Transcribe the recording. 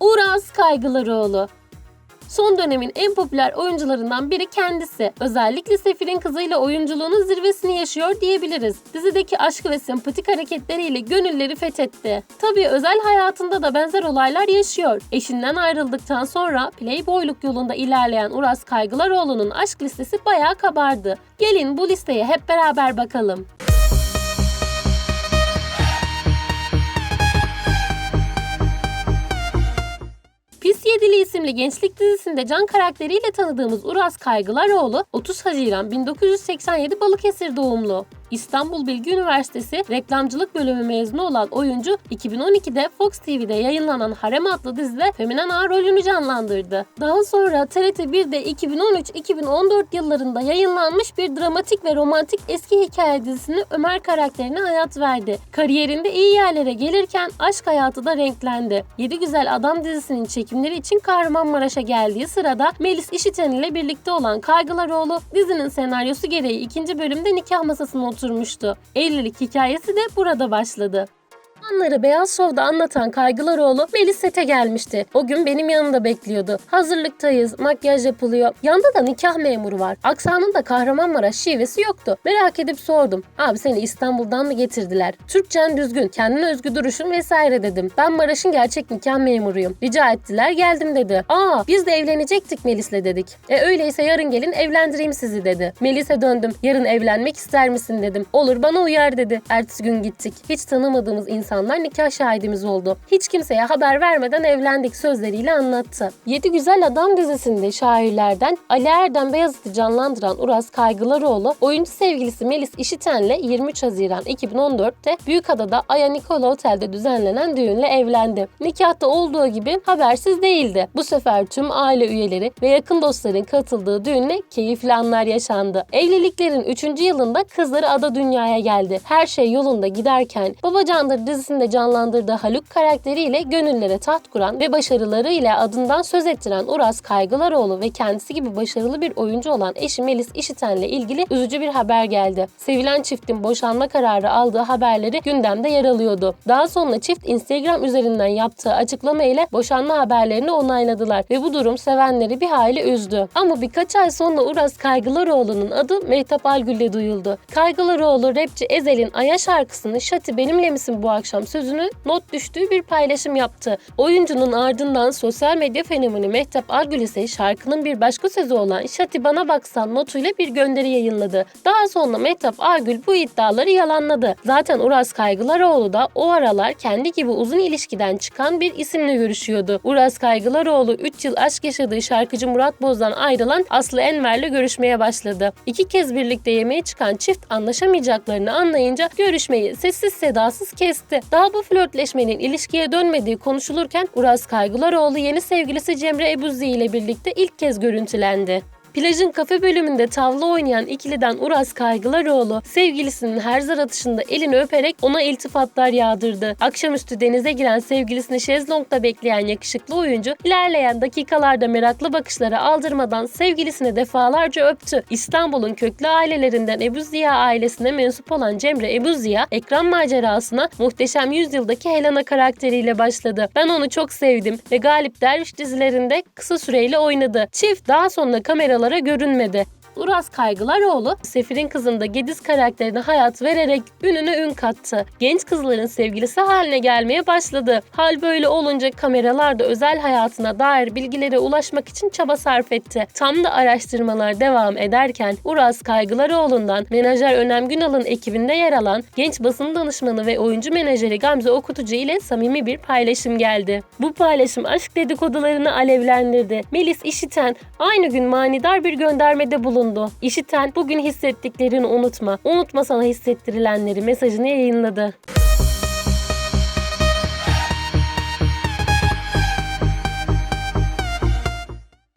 Uraz Kaygılaroğlu. Son dönemin en popüler oyuncularından biri kendisi. Özellikle Sefir'in kızıyla oyunculuğunun zirvesini yaşıyor diyebiliriz. Dizideki aşk ve sempatik hareketleriyle gönülleri fethetti. Tabii özel hayatında da benzer olaylar yaşıyor. Eşinden ayrıldıktan sonra playboyluk yolunda ilerleyen Uraz Kaygılaroğlu'nun aşk listesi bayağı kabardı. Gelin bu listeye hep beraber bakalım. Yedili isimli gençlik dizisinde can karakteriyle tanıdığımız Uraz Kaygılaroğlu 30 Haziran 1987 Balıkesir doğumlu. İstanbul Bilgi Üniversitesi reklamcılık bölümü mezunu olan oyuncu 2012'de Fox TV'de yayınlanan Harem adlı dizide Feminen Ağa rolünü canlandırdı. Daha sonra TRT 1'de 2013-2014 yıllarında yayınlanmış bir dramatik ve romantik eski hikaye dizisini Ömer karakterine hayat verdi. Kariyerinde iyi yerlere gelirken aşk hayatı da renklendi. Yedi Güzel Adam dizisinin çekimleri için Kahramanmaraş'a geldiği sırada Melis İşiten ile birlikte olan Kaygılaroğlu dizinin senaryosu gereği ikinci bölümde nikah masasına oturmuştu. Evlilik hikayesi de burada başladı. Anları Beyaz Show'da anlatan Kaygılaroğlu Melis sete gelmişti. O gün benim yanımda bekliyordu. Hazırlıktayız, makyaj yapılıyor. Yanda da nikah memuru var. Aksanında Kahramanmaraş şivesi yoktu. Merak edip sordum. Abi seni İstanbul'dan mı getirdiler? Türkçen düzgün, kendine özgü duruşun vesaire dedim. Ben Maraş'ın gerçek nikah memuruyum. Rica ettiler geldim dedi. Aa biz de evlenecektik Melis'le dedik. E öyleyse yarın gelin evlendireyim sizi dedi. Melis'e döndüm. Yarın evlenmek ister misin dedim. Olur bana uyar dedi. Ertesi gün gittik. Hiç tanımadığımız insanlar nikah şahidimiz oldu. Hiç kimseye haber vermeden evlendik sözleriyle anlattı. Yedi Güzel Adam dizisinde şairlerden Ali Erdem Beyazıt'ı canlandıran Uraz Kaygılaroğlu, oyuncu sevgilisi Melis İşiten'le 23 Haziran 2014'te Büyükada'da Aya Nikola Otel'de düzenlenen düğünle evlendi. Nikahta olduğu gibi habersiz değildi. Bu sefer tüm aile üyeleri ve yakın dostların katıldığı düğünle keyifli anlar yaşandı. Evliliklerin 3. yılında kızları ada dünyaya geldi. Her şey yolunda giderken Babacandır dizisinde canlandırdığı Haluk karakteriyle gönüllere taht kuran ve başarılarıyla adından söz ettiren Uraz Kaygılaroğlu ve kendisi gibi başarılı bir oyuncu olan eşi Melis İşiten'le ilgili üzücü bir haber geldi. Sevilen çiftin boşanma kararı aldığı haberleri gündemde yer alıyordu. Daha sonra çift Instagram üzerinden yaptığı açıklama ile boşanma haberlerini onayladılar ve bu durum sevenleri bir hayli üzdü. Ama birkaç ay sonra Uraz Kaygılaroğlu'nun adı Mehtap Algül'le duyuldu. Kaygılaroğlu rapçi Ezel'in Aya şarkısını Şati benimle misin bu akşam sözünü not düştüğü bir paylaşım yaptı. Oyuncunun ardından sosyal medya fenomeni Mehtap Algül ise şarkının bir başka sözü olan Şati bana baksan notuyla bir gönderi yayınladı. Daha sonra Mehtap Algül bu iddiaları yalanladı. Zaten Uraz Kaygılaroğlu da o aralar kendi gibi uzun ilişkiden çıkan bir isimle görüşüyordu. Uraz Kaygılaroğlu 3 yıl aşk yaşadığı şarkıcı Murat Boz'dan ayrılan Aslı Enver'le görüşmeye başladı. İki kez birlikte yemeğe çıkan çift anlaşamayacaklarını anlayınca görüşmeyi sessiz sedasız kesti. Daha bu flörtleşmenin ilişkiye dönmediği konuşulurken Uraz Kaygılaroğlu yeni sevgilisi Cemre Ebuzi ile birlikte ilk kez görüntülendi. Plajın kafe bölümünde tavla oynayan ikiliden Uraz Kaygılaroğlu sevgilisinin her zar atışında elini öperek ona iltifatlar yağdırdı. Akşamüstü denize giren sevgilisini şezlongda bekleyen yakışıklı oyuncu ilerleyen dakikalarda meraklı bakışlara aldırmadan sevgilisini defalarca öptü. İstanbul'un köklü ailelerinden Ebu Ziya ailesine mensup olan Cemre Ebu Ziya ekran macerasına Muhteşem Yüzyıldaki Helena karakteriyle başladı. Ben onu çok sevdim ve Galip Derviş dizilerinde kısa süreyle oynadı. Çift daha sonra kameralara görünmedi. Uraz Kaygılaroğlu, Sefir'in kızında Gediz karakterine hayat vererek ününe ün kattı. Genç kızların sevgilisi haline gelmeye başladı. Hal böyle olunca kameralarda özel hayatına dair bilgilere ulaşmak için çaba sarf etti. Tam da araştırmalar devam ederken Uraz Kaygılaroğlu'ndan menajer Önem Günal'ın ekibinde yer alan genç basın danışmanı ve oyuncu menajeri Gamze Okutucu ile samimi bir paylaşım geldi. Bu paylaşım aşk dedikodularını alevlendirdi. Melis İşiten aynı gün manidar bir göndermede bulundu. İşiten bugün hissettiklerini unutma. Unutma sana hissettirilenleri mesajını yayınladı.